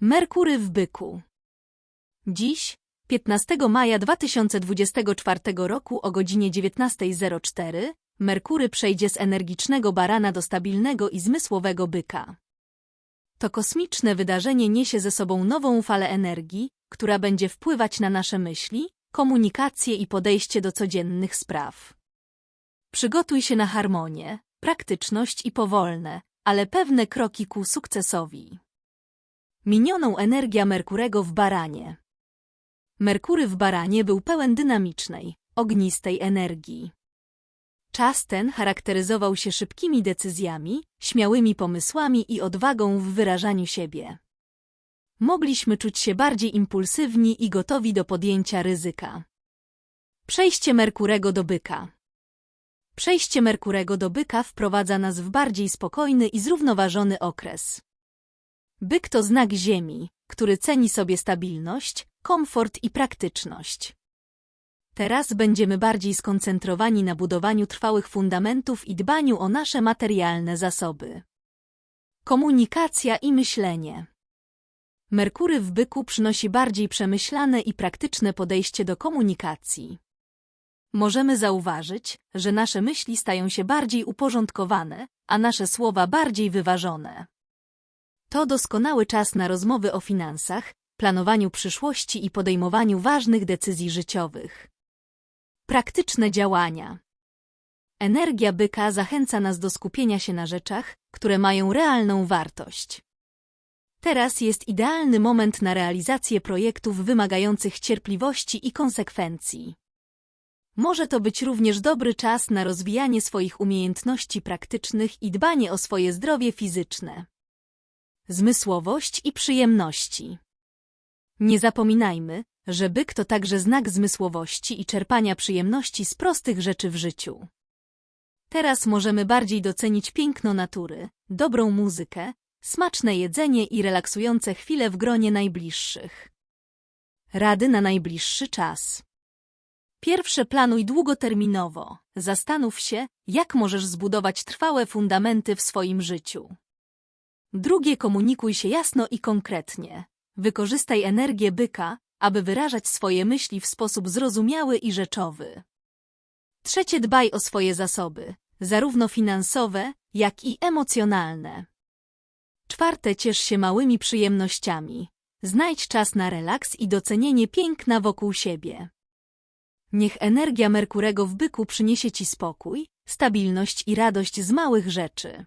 Merkury w byku. Dziś, 15 maja 2024 roku o godzinie 19.04, Merkury przejdzie z energicznego barana do stabilnego i zmysłowego byka. To kosmiczne wydarzenie niesie ze sobą nową falę energii, która będzie wpływać na nasze myśli, komunikację i podejście do codziennych spraw. Przygotuj się na harmonię, praktyczność i powolne, ale pewne kroki ku sukcesowi. Minioną energia Merkurego w baranie. Merkury w baranie był pełen dynamicznej, ognistej energii. Czas ten charakteryzował się szybkimi decyzjami, śmiałymi pomysłami i odwagą w wyrażaniu siebie. Mogliśmy czuć się bardziej impulsywni i gotowi do podjęcia ryzyka. Przejście Merkurego do byka. Przejście Merkurego do byka wprowadza nas w bardziej spokojny i zrównoważony okres. Byk to znak ziemi, który ceni sobie stabilność, komfort i praktyczność. Teraz będziemy bardziej skoncentrowani na budowaniu trwałych fundamentów i dbaniu o nasze materialne zasoby. Komunikacja i myślenie. Merkury w byku przynosi bardziej przemyślane i praktyczne podejście do komunikacji. Możemy zauważyć, że nasze myśli stają się bardziej uporządkowane, a nasze słowa bardziej wyważone. To doskonały czas na rozmowy o finansach, planowaniu przyszłości i podejmowaniu ważnych decyzji życiowych. Praktyczne działania. Energia byka zachęca nas do skupienia się na rzeczach, które mają realną wartość. Teraz jest idealny moment na realizację projektów wymagających cierpliwości i konsekwencji. Może to być również dobry czas na rozwijanie swoich umiejętności praktycznych i dbanie o swoje zdrowie fizyczne. Zmysłowość i przyjemności. Nie zapominajmy, że byk to także znak zmysłowości i czerpania przyjemności z prostych rzeczy w życiu. Teraz możemy bardziej docenić piękno natury, dobrą muzykę, smaczne jedzenie i relaksujące chwile w gronie najbliższych. Rady na najbliższy czas. Pierwsze planuj długoterminowo. Zastanów się, jak możesz zbudować trwałe fundamenty w swoim życiu. Drugie komunikuj się jasno i konkretnie. Wykorzystaj energię byka, aby wyrażać swoje myśli w sposób zrozumiały i rzeczowy. Trzecie dbaj o swoje zasoby, zarówno finansowe, jak i emocjonalne. Czwarte ciesz się małymi przyjemnościami. Znajdź czas na relaks i docenienie piękna wokół siebie. Niech energia Merkurego w byku przyniesie ci spokój, stabilność i radość z małych rzeczy.